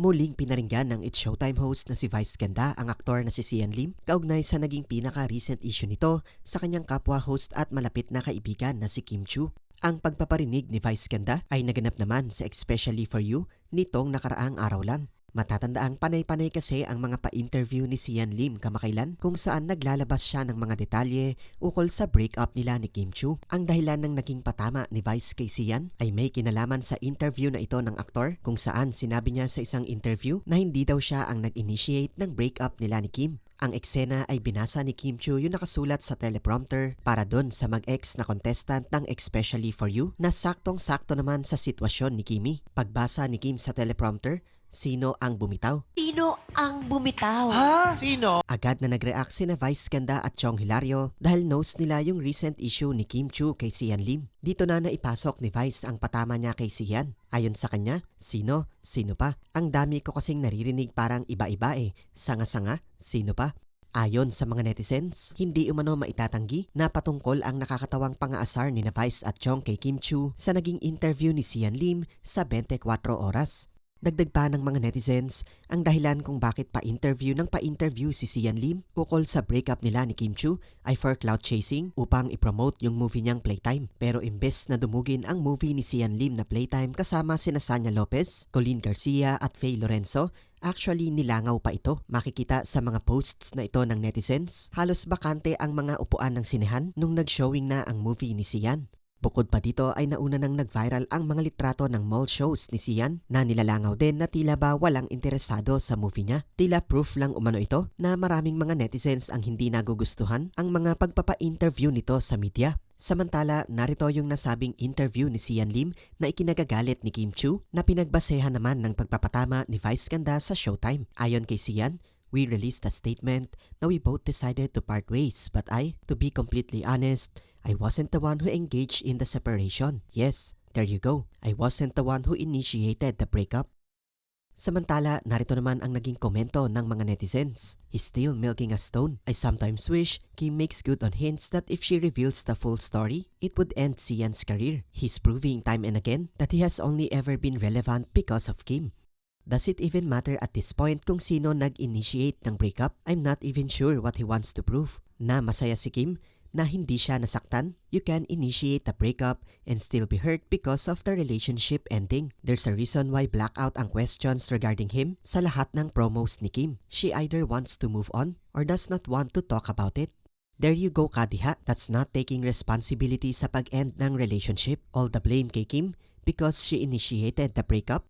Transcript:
Muling pinaringgan ng It's Showtime host na si Vice Ganda ang aktor na si Sian Lim kaugnay sa naging pinaka-recent issue nito sa kanyang kapwa host at malapit na kaibigan na si Kim Chu. Ang pagpaparinig ni Vice Ganda ay naganap naman sa Especially For You nitong nakaraang araw lang. Matatandaang panay-panay kasi ang mga pa-interview ni Sian Lim kamakailan kung saan naglalabas siya ng mga detalye ukol sa breakup nila ni Kim Chu. Ang dahilan ng naging patama ni Vice kay Sian ay may kinalaman sa interview na ito ng aktor kung saan sinabi niya sa isang interview na hindi daw siya ang nag-initiate ng breakup nila ni Kim. Ang eksena ay binasa ni Kim Chu yung nakasulat sa teleprompter para dun sa mag-ex na contestant ng Especially For You na saktong-sakto naman sa sitwasyon ni Kimi. Pagbasa ni Kim sa teleprompter, sino ang bumitaw? Sino ang bumitaw? Ha? Sino? Agad na nag-react sina Vice Ganda at Chong Hilario dahil knows nila yung recent issue ni Kim Chu kay Sian Lim. Dito na naipasok ni Vice ang patama niya kay Sian. Ayon sa kanya, sino? Sino pa? Ang dami ko kasing naririnig parang iba-iba eh. Sanga-sanga? Sino pa? Ayon sa mga netizens, hindi umano maitatanggi na patungkol ang nakakatawang pangaasar ni na Vice at Chong kay Kim Chu sa naging interview ni Sian Lim sa 24 oras. Dagdag pa ng mga netizens ang dahilan kung bakit pa-interview ng pa-interview si Sian Lim ukol sa breakup nila ni Kim Chu ay for cloud chasing upang ipromote yung movie niyang Playtime. Pero imbes na dumugin ang movie ni Sian Lim na Playtime kasama sina Sanya Lopez, Colleen Garcia at Faye Lorenzo, actually nilangaw pa ito. Makikita sa mga posts na ito ng netizens, halos bakante ang mga upuan ng sinehan nung nag-showing na ang movie ni Sian. Bukod pa dito ay nauna nang nag-viral ang mga litrato ng mall shows ni Sian na nilalangaw din na tila ba walang interesado sa movie niya. Tila proof lang umano ito na maraming mga netizens ang hindi nagugustuhan ang mga pagpapa-interview nito sa media. Samantala, narito yung nasabing interview ni Sian Lim na ikinagagalit ni Kim Chu na pinagbasehan naman ng pagpapatama ni Vice Ganda sa Showtime. Ayon kay Sian, we released a statement na we both decided to part ways but I, to be completely honest, I wasn't the one who engaged in the separation. Yes, there you go. I wasn't the one who initiated the breakup. Samantala, narito naman ang naging komento ng mga netizens. He's still milking a stone. I sometimes wish Kim makes good on hints that if she reveals the full story, it would end Sian's career. He's proving time and again that he has only ever been relevant because of Kim. Does it even matter at this point kung sino nag-initiate ng breakup? I'm not even sure what he wants to prove. Na masaya si Kim na hindi siya nasaktan, you can initiate the breakup and still be hurt because of the relationship ending. There's a reason why blackout ang questions regarding him sa lahat ng promos ni Kim. She either wants to move on or does not want to talk about it. There you go, Kadiha. That's not taking responsibility sa pag-end ng relationship. All the blame kay Kim because she initiated the breakup.